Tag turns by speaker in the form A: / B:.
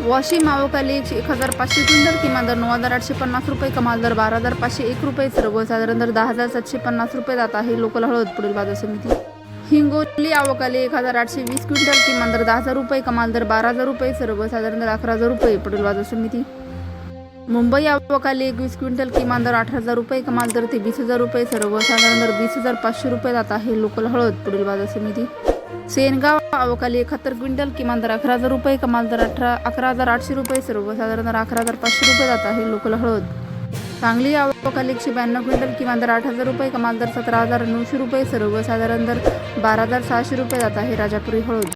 A: वाशिम आवकाली एकशे एक हजार पाचशे क्विंटल किमान दर नऊ हजार आठशे पन्नास रुपये कमाल दर बारा हजार पाचशे एक रुपये सर्वसाधारण दर दहा हजार सातशे पन्नास रुपये जात आहे. लोकल हळद पुढील बाजार समिती. हिंगोली आवकाली एक हजार आठशे वीस क्विंटल किमान दर दहा हजार रुपये कमाल दर बारा हजार रुपये सर्वसाधारण दर अकरा हजार रुपये पुढील बाजार समिती. मुंबई आवकाली एकवीस क्विंटल किमान दर अठरा हजार रुपये कमाल दर ते वीस हजार रुपये सर्वसाधारण दर वीस हजार पाचशे रुपये जात आहे. लोकल हळद पुढील बाजार समिती. सेनगाव अवकाली एकाहत्तर क्विंटल किमान दर अकरा हजार रुपये कमाल दर अठरा अकरा हजार आठशे रुपये सर्वसाधारण दर अकरा हजार पाचशे रुपये जात आहे लोकल हळद. सांगली अवकाली एकशे ब्याण्णव क्विंटल किमान दर आठ हजार रुपये कमाल दर सतरा हजार नऊशे रुपये सर्वसाधारण दर बारा हजार सहाशे रुपये जात आहे राजापुरी हळद.